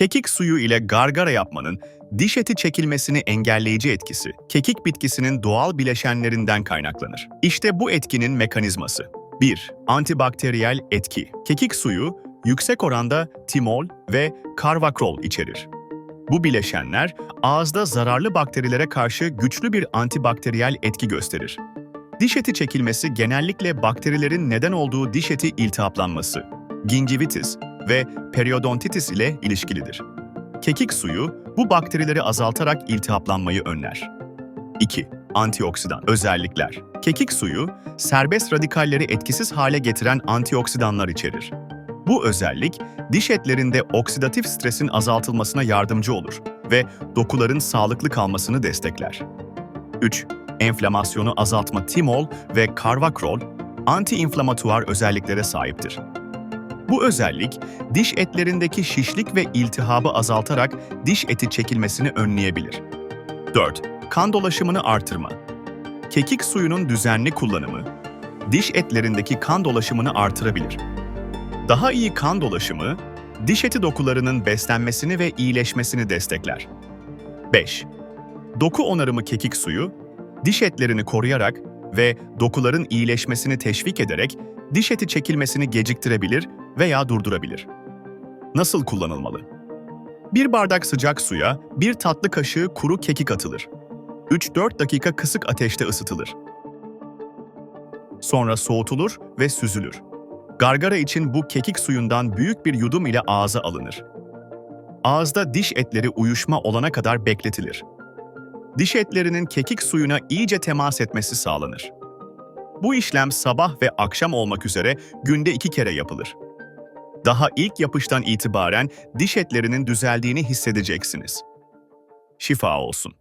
Kekik suyu ile gargara yapmanın diş eti çekilmesini engelleyici etkisi, kekik bitkisinin doğal bileşenlerinden kaynaklanır. İşte bu etkinin mekanizması. 1. Antibakteriyel etki. Kekik suyu yüksek oranda timol ve karvakrol içerir. Bu bileşenler ağızda zararlı bakterilere karşı güçlü bir antibakteriyel etki gösterir. Diş eti çekilmesi genellikle bakterilerin neden olduğu diş eti iltihaplanması, gingivitis ve periodontitis ile ilişkilidir. Kekik suyu bu bakterileri azaltarak iltihaplanmayı önler. 2. Antioksidan özellikler. Kekik suyu serbest radikalleri etkisiz hale getiren antioksidanlar içerir. Bu özellik diş etlerinde oksidatif stresin azaltılmasına yardımcı olur ve dokuların sağlıklı kalmasını destekler. 3. Enflamasyonu azaltma timol ve karvakrol anti-inflamatuar özelliklere sahiptir. Bu özellik diş etlerindeki şişlik ve iltihabı azaltarak diş eti çekilmesini önleyebilir. 4. Kan dolaşımını artırma. Kekik suyunun düzenli kullanımı diş etlerindeki kan dolaşımını artırabilir. Daha iyi kan dolaşımı diş eti dokularının beslenmesini ve iyileşmesini destekler. 5. Doku onarımı kekik suyu diş etlerini koruyarak ve dokuların iyileşmesini teşvik ederek diş eti çekilmesini geciktirebilir veya durdurabilir. Nasıl kullanılmalı? Bir bardak sıcak suya bir tatlı kaşığı kuru kekik atılır. 3-4 dakika kısık ateşte ısıtılır. Sonra soğutulur ve süzülür. Gargara için bu kekik suyundan büyük bir yudum ile ağza alınır. Ağızda diş etleri uyuşma olana kadar bekletilir. Diş etlerinin kekik suyuna iyice temas etmesi sağlanır. Bu işlem sabah ve akşam olmak üzere günde iki kere yapılır. Daha ilk yapıştan itibaren diş etlerinin düzeldiğini hissedeceksiniz. Şifa olsun.